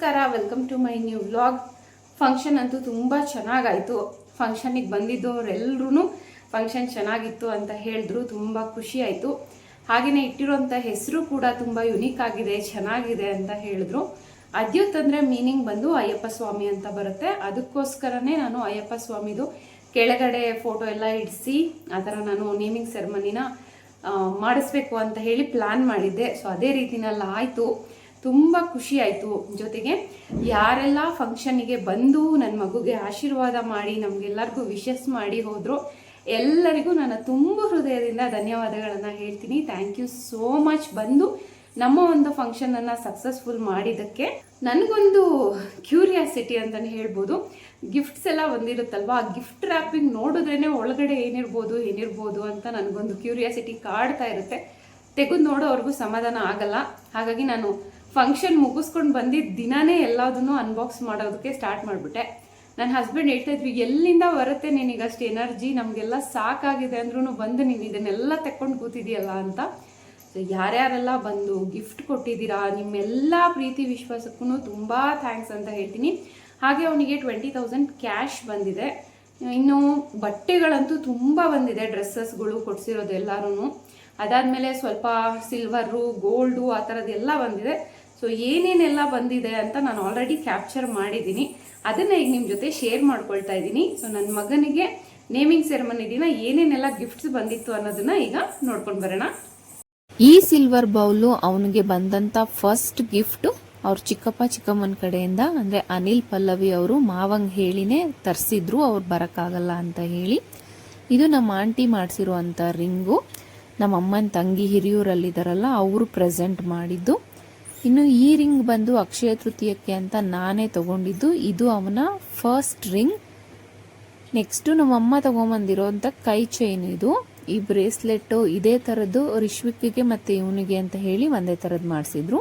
ನಮಸ್ಕಾರ welcome to my new vlog function ಅಂತೂ ತುಂಬ ಚೆನ್ನಾಗಾಯಿತು. ಫಂಕ್ಷನಿಗೆ ಬಂದಿದ್ದವರೆಲ್ಲರೂ ಫಂಕ್ಷನ್ ಚೆನ್ನಾಗಿತ್ತು ಅಂತ ಹೇಳಿದ್ರು, ತುಂಬ ಖುಷಿ ಆಯಿತು ಹಾಗೆಯೇ ಇಟ್ಟಿರೋಂಥ ಹೆಸರು ಕೂಡ ತುಂಬ ಯುನೀಕ್ ಆಗಿದೆ, ಚೆನ್ನಾಗಿದೆ ಅಂತ ಹೇಳಿದ್ರು. ಅದ್ಯುತ್ ಅಂದರೆ ಮೀನಿಂಗ್ ಬಂದು ಅಯ್ಯಪ್ಪ ಸ್ವಾಮಿ ಅಂತ ಬರುತ್ತೆ. ಅದಕ್ಕೋಸ್ಕರನೇ ನಾನು ಅಯ್ಯಪ್ಪ ಸ್ವಾಮಿದು ಕೆಳಗಡೆ ಫೋಟೋ ಎಲ್ಲ ಇಡಿಸಿ, ಆ ಥರ ನಾನು ನೇಮಿಂಗ್ ಸೆರೆಮನಿನ ಮಾಡಿಸ್ಬೇಕು ಅಂತ ಹೇಳಿ ಪ್ಲ್ಯಾನ್ ಮಾಡಿದ್ದೆ. ಸೊ ಅದೇ ರೀತಿನಲ್ಲಿ ಆಯಿತು. ತುಂಬ ಖುಷಿ ಆಯಿತು ಜೊತೆಗೆ. ಯಾರೆಲ್ಲ ಫಂಕ್ಷನ್ನಿಗೆ ಬಂದು ನನ್ನ ಮಗುಗೆ ಆಶೀರ್ವಾದ ಮಾಡಿ ನಮಗೆಲ್ಲರಿಗೂ ವಿಶಸ್ ಮಾಡಿ ಹೋದ್ರು, ಎಲ್ಲರಿಗೂ ನಾನು ತುಂಬ ಹೃದಯದಿಂದ ಧನ್ಯವಾದಗಳನ್ನು ಹೇಳ್ತೀನಿ. ಥ್ಯಾಂಕ್ ಯು ಸೋ ಮಚ್ ಬಂದು ನಮ್ಮ ಒಂದು ಫಂಕ್ಷನನ್ನು ಸಕ್ಸಸ್ಫುಲ್ ಮಾಡಿದ್ದಕ್ಕೆ. ನನಗೊಂದು ಕ್ಯೂರಿಯಾಸಿಟಿ ಅಂತಲೇ ಹೇಳ್ಬೋದು. ಗಿಫ್ಟ್ಸ್ ಎಲ್ಲ ಬಂದಿರುತ್ತಲ್ವ ಆ ಗಿಫ್ಟ್ ರ್ಯಾಪಿಂಗ್ ನೋಡಿದ್ರೇ ಒಳಗಡೆ ಏನಿರ್ಬೋದು ಏನಿರ್ಬೋದು ಅಂತ ನನಗೊಂದು ಕ್ಯೂರಿಯಾಸಿಟಿ ಕಾಡ್ತಾ ಇರುತ್ತೆ. ತೆಗೆದು ನೋಡೋವರೆಗೂ ಸಮಾಧಾನ ಆಗಲ್ಲ. ಹಾಗಾಗಿ ನಾನು ಫಂಕ್ಷನ್ ಮುಗಿಸ್ಕೊಂಡು ಬಂದಿದ್ದ ದಿನಾನೇ ಎಲ್ಲದನ್ನು ಅನ್ಬಾಕ್ಸ್ ಮಾಡೋದಕ್ಕೆ ಸ್ಟಾರ್ಟ್ ಮಾಡಿಬಿಟ್ಟೆ. ನನ್ನ ಹಸ್ಬೆಂಡ್ ಹೇಳ್ತಾ ಇದ್ವಿ, ಎಲ್ಲಿಂದ ಬರುತ್ತೆ ನಿನಗೆ ಅಷ್ಟು ಎನರ್ಜಿ ನಮಗೆಲ್ಲ ಸಾಕಾಗಿದೆ ಅಂದ್ರೂ ಬಂದು ನೀನು ಇದನ್ನೆಲ್ಲ ತಕ್ಕೊಂಡು ಕೂತಿದೆಯಲ್ಲ ಅಂತ. ಸೊ ಯಾರ್ಯಾರೆಲ್ಲ ಬಂದು ಗಿಫ್ಟ್ ಕೊಟ್ಟಿದ್ದೀರಾ, ನಿಮ್ಮೆಲ್ಲ ಪ್ರೀತಿ ವಿಶ್ವಾಸಕ್ಕೂ ತುಂಬ ಥ್ಯಾಂಕ್ಸ್ ಅಂತ ಹೇಳ್ತೀನಿ. ಹಾಗೆ ಅವನಿಗೆ ಟ್ವೆಂಟಿ ತೌಸಂಡ್ ಕ್ಯಾಶ್ ಬಂದಿದೆ. ಇನ್ನು ಬಟ್ಟೆಗಳಂತೂ ತುಂಬ ಬಂದಿದೆ ಡ್ರೆಸ್ಸಸ್ಗಳು ಕೊಡಿಸಿರೋದು ಎಲ್ಲರೂ ಅದಾದಮೇಲೆ ಸ್ವಲ್ಪ ಸಿಲ್ವರು ಗೋಲ್ಡು ಆ ಥರದ್ದೆಲ್ಲ ಬಂದಿದೆ. ಸೊ ಏನೇನೆಲ್ಲ ಬಂದಿದೆ ಅಂತ ನಾನು ಆಲ್ರೆಡಿ ಕ್ಯಾಪ್ಚರ್ ಮಾಡಿದ್ದೀನಿ. ಅದನ್ನು ಈಗ ನಿಮ್ಮ ಜೊತೆ ಶೇರ್ ಮಾಡ್ಕೊಳ್ತಾ ಇದ್ದೀನಿ. ಸೊ ನನ್ನ ಮಗನಿಗೆ ನೇಮಿಂಗ್ ಸೆರೆಮನಿ ದಿನ ಏನೇನೆಲ್ಲ ಗಿಫ್ಟ್ಸ್ ಬಂದಿತ್ತು ಅನ್ನೋದನ್ನ ಈಗ ನೋಡ್ಕೊಂಡು ಬರೋಣ. ಈ ಸಿಲ್ವರ್ ಬೌಲು ಅವನಿಗೆ ಬಂದಂತ ಫಸ್ಟ್ ಗಿಫ್ಟ್ ಅವ್ರ ಚಿಕ್ಕಪ್ಪ ಚಿಕ್ಕಮ್ಮನ ಕಡೆಯಿಂದ, ಅಂದ್ರೆ ಅನಿಲ್ ಪಲ್ಲವಿ ಅವರು ಮಾವಂಗ್ ಹೇಳಿನೇ ತರಿಸಿದ್ರು, ಅವ್ರು ಬರೋಕ್ಕಾಗಲ್ಲ ಅಂತ ಹೇಳಿ. ಇದು ನಮ್ಮ ಆಂಟಿ ಮಾಡಿಸಿರುವಂತ ರಿಂಗು. ನಮ್ಮ ಅಮ್ಮನ ತಂಗಿ ಹಿರಿಯೂರಲ್ಲಿದ್ದಾರಲ್ಲ ಅವರು ಪ್ರೆಸೆಂಟ್ ಮಾಡಿದ್ದು. ಇನ್ನು ಈ ರಿಂಗ್ ಬಂದು ಅಕ್ಷಯ ತೃತೀಯಕ್ಕೆ ಅಂತ ನಾನೇ ತಗೊಂಡಿದ್ದು. ಇದು ಅವನ ಫಸ್ಟ್ ರಿಂಗ್ ನೆಕ್ಸ್ಟ್ ನಮ್ಮ ಅಮ್ಮ ತಗೊಂಬಂದಿರೋಂಥ ಕೈ ಚೈನ್ ಇದು. ಈ ಬ್ರೇಸ್ಲೆಟ್ ಇದೇ ಥರದ್ದು ರಿಶ್ವಿಕ್ಗೆ ಮತ್ತೆ ಇವನಿಗೆ ಅಂತ ಹೇಳಿ ಒಂದೇ ಥರದ್ದು ಮಾಡಿಸಿದ್ರು.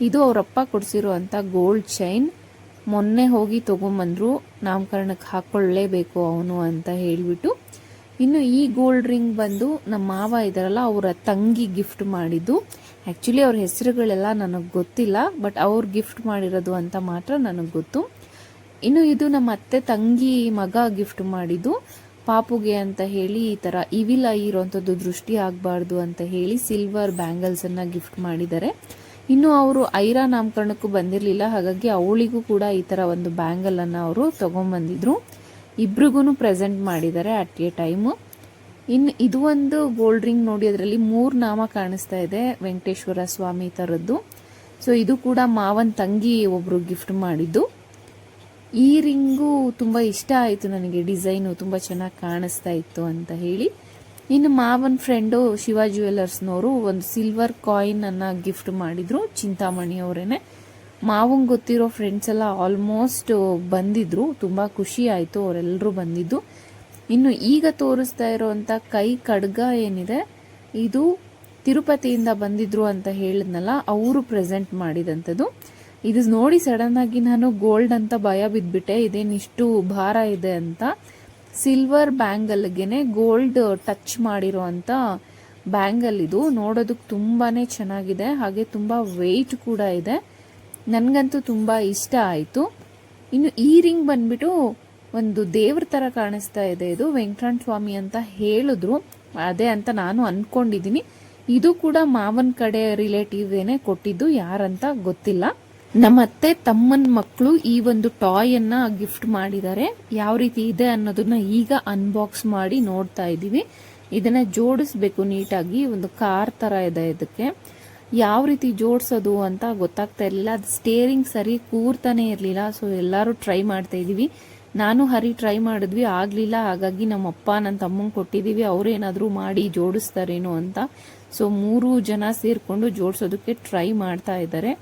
ಇದು ಅವರಪ್ಪ ಕೊಡ್ಸಿರುವಂತ ಗೋಲ್ಡ್ ಚೈನ್ ಮೊನ್ನೆ ಹೋಗಿ ತೊಗೊಂಬಂದರು. ನಾಮಕರಣಕ್ಕೆ ಹಾಕೊಳ್ಳೇಬೇಕು ಅವನು ಅಂತ ಹೇಳ್ಬಿಟ್ಟು. ಇನ್ನು ಈ ಗೋಲ್ಡ್ ರಿಂಗ್ ಬಂದು ನಮ್ಮ ಮಾವ ಇದಾರಲ್ಲ, ಅವರ ತಂಗಿ ಗಿಫ್ಟ್ ಮಾಡಿದ್ದು. ಆ್ಯಕ್ಚುಲಿ ಅವ್ರ ಹೆಸರುಗಳೆಲ್ಲ ನನಗೆ ಗೊತ್ತಿಲ್ಲ ಬಟ್ ಅವ್ರು ಗಿಫ್ಟ್ ಮಾಡಿರೋದು ಅಂತ ಮಾತ್ರ ನನಗೆ ಗೊತ್ತು. ಇನ್ನು ಇದು ನಮ್ಮ ಅತ್ತೆ ತಂಗಿ ಮಗ ಗಿಫ್ಟ್ ಮಾಡಿದ್ದು. ಪಾಪುಗೆ ಅಂತ ಹೇಳಿ ಈ ಥರ ಇವಿಲ್ ಐ ಇರೋಂಥದ್ದು ದೃಷ್ಟಿ ಆಗಬಾರ್ದು ಅಂತ ಹೇಳಿ ಸಿಲ್ವರ್ ಬ್ಯಾಂಗಲ್ಸನ್ನು ಗಿಫ್ಟ್ ಮಾಡಿದ್ದಾರೆ. ಇನ್ನು ಅವರು ಐರಾ ನಾಮಕರಣಕ್ಕೂ ಬಂದಿರಲಿಲ್ಲ, ಹಾಗಾಗಿ ಅವಳಿಗೂ ಕೂಡ ಈ ಥರ ಒಂದು ಬ್ಯಾಂಗಲನ್ನು ಅವರು ತಗೊಂಡ್ಬಂದಿದ್ರು ಇಬ್ರಿಗೂ ಪ್ರೆಸೆಂಟ್ ಮಾಡಿದ್ದಾರೆ ಅಟ್ ಎ ಟೈಮು ಇನ್ನು ಇದು ಒಂದು ಗೋಲ್ಡ್ ರಿಂಗ್ ನೋಡಿ, ಅದರಲ್ಲಿ ಮೂರು ನಾಮ ಕಾಣಿಸ್ತಾ ಇದೆ ವೆಂಕಟೇಶ್ವರ ಸ್ವಾಮಿ ಥರದ್ದು ಸೊ ಇದು ಕೂಡ ಮಾವನ್ ತಂಗಿ ಒಬ್ರು ಗಿಫ್ಟ್ ಮಾಡಿದ್ದು. ಈ ರಿಂಗು ತುಂಬ ಇಷ್ಟ ಆಯಿತು ನನಗೆ ಡಿಸೈನು ತುಂಬ ಚೆನ್ನಾಗಿ ಕಾಣಿಸ್ತಾ ಇತ್ತು ಅಂತ ಹೇಳಿ. ಇನ್ನು ಮಾವನ್ ಫ್ರೆಂಡು ಶಿವ ಜ್ಯುವೆಲ್ಲರ್ಸ್ನವರು ಒಂದು ಸಿಲ್ವರ್ ಕಾಯಿನ್ ಅನ್ನ ಗಿಫ್ಟ್ ಮಾಡಿದ್ರು ಚಿಂತಾಮಣಿ ಅವರೇನೆ. ಮಾವಂಗ್ ಗೊತ್ತಿರೋ ಫ್ರೆಂಡ್ಸ್ ಎಲ್ಲ ಆಲ್ಮೋಸ್ಟ್ ಬಂದಿದ್ರು. ತುಂಬ ಖುಷಿ ಆಯಿತು ಅವರೆಲ್ಲರೂ ಬಂದಿದ್ದು. ಇನ್ನು ಈಗ ತೋರಿಸ್ತಾ ಇರೋವಂಥ ಕೈ ಖಡ್ಗ ಏನಿದೆ, ಇದು ತಿರುಪತಿಯಿಂದ ಬಂದಿದ್ರು ಅಂತ ಹೇಳಿದ್ನಲ್ಲ, ಅವರು ಪ್ರೆಸೆಂಟ್ ಮಾಡಿದಂಥದ್ದು. ಇದು ನೋಡಿ ಸಡನ್ ಆಗಿ ನಾನು ಗೋಲ್ಡ್ ಅಂತ ಭಯ ಬಿದ್ಬಿಟ್ಟೆ ಇದೇನಿಷ್ಟು ಭಾರ ಇದೆ ಅಂತ. ಸಿಲ್ವರ್ ಬ್ಯಾಂಗಲ್ಗೆ ಗೋಲ್ಡ್ ಟಚ್ ಮಾಡಿರೋ ಬ್ಯಾಂಗಲ್ ಇದು. ನೋಡೋದಕ್ಕೆ ತುಂಬಾನೇ ಚೆನ್ನಾಗಿದೆ, ಹಾಗೆ ತುಂಬಾ ವೆಯ್ಟ್ ಕೂಡ ಇದೆ. ನನಗಂತೂ ತುಂಬ ಇಷ್ಟ ಆಯಿತು. ಇನ್ನು ಈ ರಿಂಗ್ ಬಂದ್ಬಿಟ್ಟು ಒಂದು ದೇವ್ರ ಥರ ಕಾಣಿಸ್ತಾ ಇದೆ ಇದು ವೆಂಕಟರಣ ಸ್ವಾಮಿ ಅಂತ ಹೇಳಿದ್ರು. ಅದೇ ಅಂತ ನಾನು ಅಂದ್ಕೊಂಡಿದ್ದೀನಿ ಇದು ಕೂಡ ಮಾವನ ಕಡೆ ರಿಲೇಟಿವ್ ಏನೇ ಕೊಟ್ಟಿದ್ದು, ಯಾರಂತ ಗೊತ್ತಿಲ್ಲ. ನಮ್ಮತ್ತೆ ತಮ್ಮನ ಮಕ್ಕಳು ಈ ಒಂದು ಟಾಯ್ ಅನ್ನ ಗಿಫ್ಟ್ ಮಾಡಿದ್ದಾರೆ. ಯಾವ ರೀತಿ ಇದೆ ಅನ್ನೋದನ್ನ ಈಗ ಅನ್ಬಾಕ್ಸ್ ಮಾಡಿ ನೋಡ್ತಾ ಇದೀವಿ. ಇದನ್ನ ಜೋಡಿಸ್ಬೇಕು ನೀಟಾಗಿ, ಒಂದು ಕಾರ್ ತರ ಇದೆ ಇದಕ್ಕೆ. ಯಾವ ರೀತಿ ಜೋಡಿಸೋದು ಅಂತ ಗೊತ್ತಾಗ್ತಾ ಇರಲಿಲ್ಲ. ಅದು ಸ್ಟೇರಿಂಗ್ ಸರಿ ಕೂರ್ತಾನೆ ಇರಲಿಲ್ಲ. ಸೊ ಎಲ್ಲರೂ ಟ್ರೈ ಮಾಡ್ತಾ ಇದ್ದೀವಿ. ನಾನು ಹರಿ ಟ್ರೈ ಮಾಡಿದ್ವಿ, ಆಗಲಿಲ್ಲ. ಹಾಗಾಗಿ ನಮ್ಮ ಅಪ್ಪ ನನ್ನ ತಮ್ಮಂಗೆ ಕೊಟ್ಟಿದ್ದೀವಿ. ಅವರೇನಾದರೂ ಮಾಡಿ ಜೋಡಿಸ್ತಾರೇನೋ ಅಂತ. ಸೊ ಮೂರು ಜನ ಸೇರಿಕೊಂಡು ಜೋಡಿಸೋದಕ್ಕೆ ಟ್ರೈ ಮಾಡ್ತಾ ಇದ್ದಾರೆ.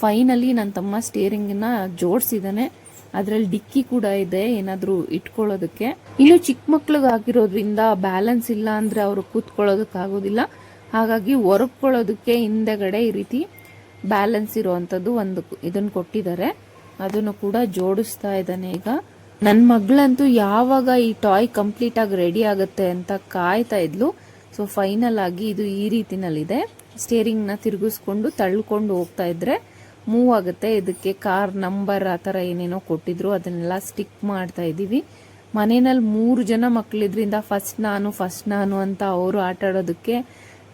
ಫೈನಲಿ ನನ್ನ ತಮ್ಮ ಸ್ಟೇರಿಂಗನ್ನು ಜೋಡಿಸಿದ್ದಾನೆ ಅದರಲ್ಲಿ ಡಿಕ್ಕಿ ಕೂಡ ಇದೆ ಏನಾದರೂ ಇಟ್ಕೊಳ್ಳೋದಕ್ಕೆ. ಇನ್ನು ಚಿಕ್ಕ ಮಕ್ಳಿಗಾಗಿರೋದ್ರಿಂದ ಬ್ಯಾಲೆನ್ಸ್ ಇಲ್ಲ ಅಂದರೆ ಅವರು ಕೂತ್ಕೊಳ್ಳೋದಕ್ಕಾಗೋದಿಲ್ಲ. ಹಾಗಾಗಿ ಒರಕೊಳ್ಳೋದಕ್ಕೆ ಹಿಂದೆಗಡೆ ಈ ರೀತಿ ಬ್ಯಾಲೆನ್ಸ್ ಇರುವಂತದ್ದು ಒಂದು ಇದನ್ನ ಕೊಟ್ಟಿದ್ದಾರೆ. ಅದನ್ನು ಕೂಡ ಜೋಡಿಸ್ತಾ ಇದ್ದಾನೆ ಈಗ. ನನ್ನ ಮಗಳಂತೂ ಯಾವಾಗ ಈ ಟಾಯ್ ಕಂಪ್ಲೀಟ್ ಆಗಿ ರೆಡಿ ಆಗುತ್ತೆ ಅಂತ ಕಾಯ್ತಾ ಇದ್ಲು. ಸೊ ಫೈನಲ್ ಆಗಿ ಇದು ಈ ರೀತಿನಲ್ಲಿದೆ. ಸ್ಟೇರಿಂಗ್ನ ತಿರುಗಿಸ್ಕೊಂಡು ತಳ್ಕೊಂಡು ಹೋಗ್ತಾ ಇದ್ರೆ ಮೂವ್ ಆಗುತ್ತೆ ಇದಕ್ಕೆ ಕಾರ್ ನಂಬರ್ ಆ ಥರ ಏನೇನೋ ಕೊಟ್ಟಿದ್ರು. ಅದನ್ನೆಲ್ಲ ಸ್ಟಿಕ್ ಮಾಡ್ತಾ ಇದ್ದೀವಿ. ಮನೆಯಲ್ಲಿ ಮೂರು ಜನ ಮಕ್ಕಳಿದ್ರಿಂದ ಫಸ್ಟ್ ನಾನು ಫಸ್ಟ್ ನಾನು ಅಂತ ಅವರು ಆಟ ಆಡೋದಕ್ಕೆ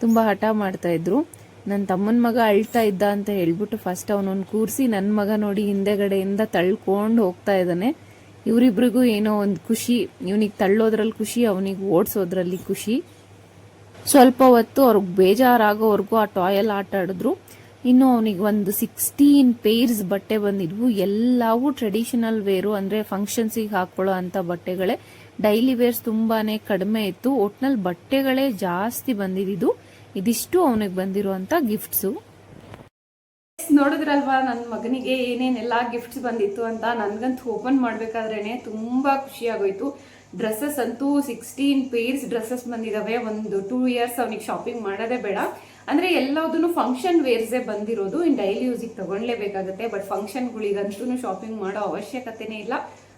ತುಂಬ ಹಠ ಮಾಡ್ತಾ ಇದ್ರು. ನನ್ನ ತಮ್ಮನ ಮಗ ಅಳ್ತಾ ಇದ್ದ ಅಂತ ಹೇಳ್ಬಿಟ್ಟು ಫಸ್ಟ್ ಅವನೊಂದು ಕೂರಿಸಿ ನನ್ನ ಮಗ ನೋಡಿ ಹಿಂದೆಗಡೆಯಿಂದ ತಳ್ಕೊಂಡು ಹೋಗ್ತಾ ಇದ್ದಾನೆ. ಇವರಿಬ್ರಿಗೂ ಏನೋ ಒಂದು ಖುಷಿ, ಇವನಿಗೆ ತಳ್ಳೋದ್ರಲ್ಲಿ ಖುಷಿ, ಅವನಿಗೆ ಓಡಿಸೋದ್ರಲ್ಲಿ ಖುಷಿ. ಸ್ವಲ್ಪ ಹೊತ್ತು ಅವ್ರಿಗೆ ಬೇಜಾರಾಗೋವರೆಗೂ ಆ ಟಾಯಲ್ಲಿ ಆಟ ಆಡಿದ್ರು. ಇನ್ನು ಅವನಿಗೆ ಒಂದು ಸಿಕ್ಸ್ಟೀನ್ ಪೇರ್ಸ್ ಬಟ್ಟೆ ಬಂದಿದ್ವು. ಎಲ್ಲವೂ ಟ್ರೆಡಿಷನಲ್ ವೇರು ಅಂದರೆ ಫಂಕ್ಷನ್ಸಿಗೆ ಹಾಕ್ಕೊಳ್ಳೋ ಅಂಥ ಬಟ್ಟೆಗಳೇ. ಡೈಲಿ ವೇರ್ಸ್ ತುಂಬಾ ಕಡಿಮೆ ಇತ್ತು. ಒಟ್ನಲ್ಲಿ ಬಟ್ಟೆಗಳೇ ಜಾಸ್ತಿ ಬಂದಿದ್ದು ಇದಿಷ್ಟು ಅವನಿಗೆ ಬಂದಿರುವಂಥ ಗಿಫ್ಟ್ಸು ನೋಡಿದ್ರಲ್ವಾ ನನ್ನ ಮಗನಿಗೆ ಏನೇನೆಲ್ಲ ಗಿಫ್ಟ್ಸ್ ಬಂದಿತ್ತು ಅಂತ? ನನಗಂತೂ ಓಪನ್ ಮಾಡ್ಬೇಕಾದ್ರೇನೆ ತುಂಬಾ ಖುಷಿ ಆಗೋಯ್ತು. ಡ್ರೆಸ್ಸಸ್ ಅಂತೂ ಸಿಕ್ಸ್ಟೀನ್ ಪೇರ್ಸ್ ಡ್ರೆಸ್ಸಸ್ ಬಂದಿದ್ದಾವೆ ಒಂದು ಟೂ ಇಯರ್ಸ್ ಅವನಿಗೆ ಶಾಪಿಂಗ್ ಮಾಡೋದೇ ಬೇಡ. ಅಂದ್ರೆ ಎಲ್ಲದೂ ಫಂಕ್ಷನ್ ವೇರ್ಸೇ ಬಂದಿರೋದು. ಇನ್ ಡೈಲಿ ಯೂಸಿಗೆ ತಗೊಳ್ಲೇಬೇಕಾಗುತ್ತೆ ಬಟ್ ಫಂಕ್ಷನ್ಗಳಿಗಂತೂ ಶಾಪಿಂಗ್ ಮಾಡೋ ಅವಶ್ಯಕತೆನೇ ಇಲ್ಲ.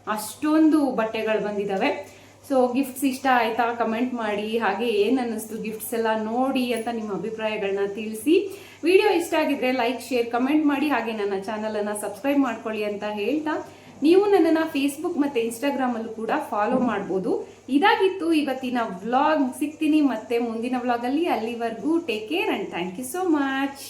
ಅಷ್ಟೊಂದು ಬಟ್ಟೆಗಳು ಬಂದಿದಾವೆ. ಸೊ ಗಿಫ್ಟ್ಸ್ ಇಷ್ಟ ಆಯ್ತಾ? ಕಮೆಂಟ್ ಮಾಡಿ. ಹಾಗೆ ಏನ್ ಅನ್ನಿಸ್ತು ಗಿಫ್ಟ್ಸ್ ಎಲ್ಲ ನೋಡಿ ಅಂತ ನಿಮ್ಮ ಅಭಿಪ್ರಾಯಗಳನ್ನ ತಿಳಿಸಿ. ವಿಡಿಯೋ ಇಷ್ಟ ಆಗಿದ್ರೆ ಲೈಕ್ ಶೇರ್ ಕಮೆಂಟ್ ಮಾಡಿ. ಹಾಗೆ ನನ್ನ ಚಾನಲನ್ನು ಸಬ್ಸ್ಕ್ರೈಬ್ ಮಾಡ್ಕೊಳ್ಳಿ ಅಂತ ಹೇಳ್ತಾ. ನೀವು ನನ್ನನ್ನು ಫೇಸ್ಬುಕ್ ಮತ್ತೆ ಇನ್ಸ್ಟಾಗ್ರಾಮಲ್ಲೂ ಕೂಡ ಫಾಲೋ ಮಾಡ್ಬೋದು. ಇದಾಗಿತ್ತು ಇವತ್ತಿನ ವ್ಲಾಗ್ ಸಿಗ್ತೀನಿ ಮತ್ತೆ ಮುಂದಿನ ವ್ಲಾಗಲ್ಲಿ ಅಲ್ಲಿವರೆಗೂ take care and thank you so much